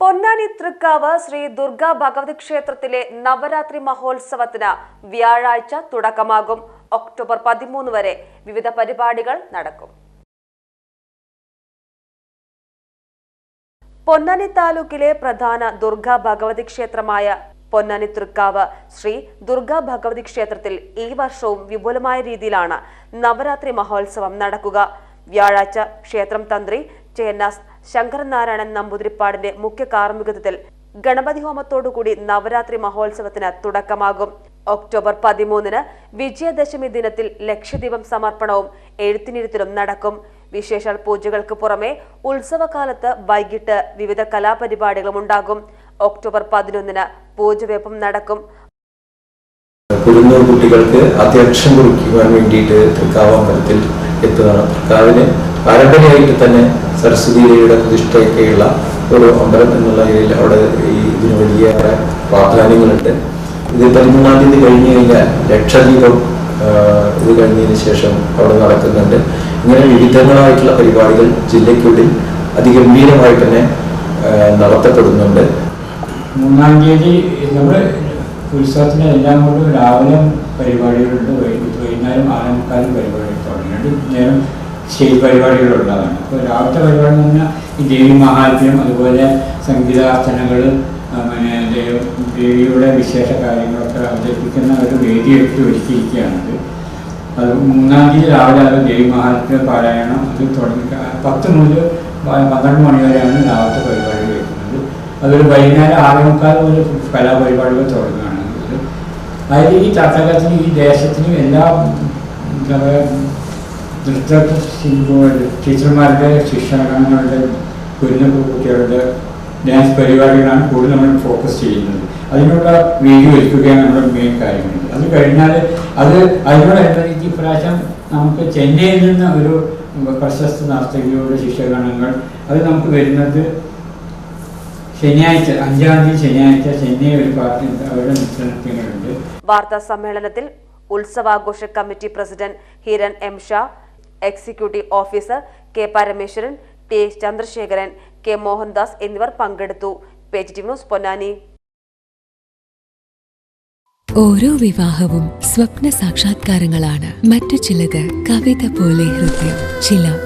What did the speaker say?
പൊന്നാനി തൃക്കാവ് ശ്രീ ദുർഗാ ഭഗവതി ക്ഷേത്രത്തിലെ നവരാത്രി മഹോത്സവത്തിന് വ്യാഴാഴ്ച തുടക്കമാകും. ഒക്ടോബർ പതിമൂന്ന് വരെ വിവിധ പരിപാടികൾ നടക്കും. പൊന്നാനി താലൂക്കിലെ പ്രധാന ദുർഗാ ഭഗവതി ക്ഷേത്രമായ പൊന്നാനി തൃക്കാവ് ശ്രീ ദുർഗാ ഭഗവതി ക്ഷേത്രത്തിൽ ഈ വർഷവും വിപുലമായ രീതിയിലാണ് നവരാത്രി മഹോത്സവം നടക്കുക. വ്യാഴാഴ്ച ക്ഷേത്രം തന്ത്രി ചേന്നാസ് ശങ്കരനാരായണൻ നമ്പൂതിരിപ്പാടിന്റെ മുഖ്യ കാർമ്മികത്വത്തിൽ ഗണപതി ഹോമത്തോടുകൂടി നവരാത്രി മഹോത്സവത്തിന് തുടക്കമാകും. ഒക്ടോബർ പതിമൂന്നിന് വിജയദശമി ദിനത്തിൽ ലക്ഷദീപം സമർപ്പണവും എഴുത്തിനിരുത്തലും നടക്കും. വിശേഷാൽ പൂജകൾക്ക് പുറമെ ഉത്സവകാലത്ത് വൈകിട്ട് വിവിധ കലാപരിപാടികളും ഉണ്ടാകും. ഒക്ടോബർ പതിനൊന്നിന് പൂജവെപ്പും നടക്കും. കുരുന്നൂർ കുട്ടികൾക്ക് അധ്യക്ഷം കുറിക്കുവാൻ വേണ്ടിയിട്ട് തൃക്കാവമ്പലത്തിൽ എത്തുകയാണ് തൃക്കാവിന് പരമ്പരയായിട്ട് തന്നെ സരസ്വതി ദേവിയുടെ പ്രതിഷ്ഠയൊക്കെയുള്ള ഒരു അമ്പലം എന്നുള്ള രീതിയിൽ അവിടെ ഈ ഇതിന് വലിയ പ്രാധാന്യങ്ങളുണ്ട്. ഇത് പതിമൂന്നാം തീയതി കഴിഞ്ഞു കഴിഞ്ഞാൽ ലക്ഷദ്വീപം ഇത് കഴിഞ്ഞതിന് ശേഷം അവിടെ നടക്കുന്നുണ്ട്. ഇങ്ങനെ വിവിധങ്ങളായിട്ടുള്ള പരിപാടികൾ ജില്ലയ്ക്കുള്ളിൽ അതിഗംഭീരമായിട്ട് തന്നെ നടത്തപ്പെടുന്നുണ്ട്. മൂന്നാം തീയതി നമ്മുടെ ഉത്സവത്തിന് എല്ലാം കൊണ്ടും രാവിലെ പരിപാടികളുണ്ട്. വൈകുന്നേരം ആനക്കാരും പരിപാടി തുടങ്ങിയിട്ടുണ്ട് നേരം സ്റ്റേജ് പരിപാടികളുള്ളതാണ് അപ്പോൾ രാവിലത്തെ പരിപാടി എന്ന് പറഞ്ഞാൽ ദേവി മഹാത്മ്യം അതുപോലെ സംഗീതാർച്ചനകൾ പിന്നെ ദേവ- ദേവിയുടെ വിശേഷ കാര്യങ്ങളൊക്കെ അവതരിപ്പിക്കുന്ന ഒരു വേദി എടുത്ത് ഒരുക്കിയിരിക്കുകയാണത്. അത് മൂന്നാം തീയതി രാവിലെ അത് ദേവി മഹാത്മ്യ പാരായണം അത് തുടങ്ങി പത്ത് മുതൽ പന്ത്രണ്ട് മണി വരെയാണ് രാവിലത്തെ പരിപാടി വരുന്നത്. അതൊരു വൈകുന്നേരം ആറേ ഒരു കലാപരിപാടികൾ തുടങ്ങുകയാണ്. അതിൽ ഈ തട്ടകത്തിനും ഈ ദേശത്തിനും എല്ലാ എന്താ പറയുക നൃത്ത ടീച്ചർമാരുടെ ശിക്ഷണങ്ങളുടെ കുഞ്ഞു കുട്ടികളുടെ ഡാൻസ് പരിപാടികളാണ് കൂടുതൽ നമ്മൾ ഫോക്കസ് ചെയ്യുന്നത്. അതിനുള്ള വീഡിയോ ഒരുക്കുകയാണ് നമ്മുടെ മെയിൻ കാര്യങ്ങൾ. അത് കഴിഞ്ഞാൽ അത് അതിനോടനുബന്ധിച്ച് ഇപ്രാവശ്യം നമുക്ക് ചെന്നൈയിൽ നിന്ന് ഒരു പ്രശസ്ത നർത്തകിയുടെ ശിക്ഷഗണങ്ങൾ അത് നമുക്ക് വരുന്നത് ശനിയാഴ്ച അഞ്ചാം തീയതി ശനിയാഴ്ച ചെന്നൈ ഒരു പാർട്ടി അവരുടെ നൃത്തനൃത്യങ്ങളുണ്ട് വാർത്താ സമ്മേളനത്തിൽ ഉത്സവാഘോഷ committee president Hiran M Shah executive officer K Parameswaran T Chandrasekharan K Mohandas എന്നിവർ പങ്കെടുത്തു. Page news Ponnani. ഓരോ വിവാഹവും സ്വപ്ന സാക്ഷാത്കാരങ്ങളാണ്. മറ്റു ചിലത് കവിത പോലെ ഹൃദയം ചില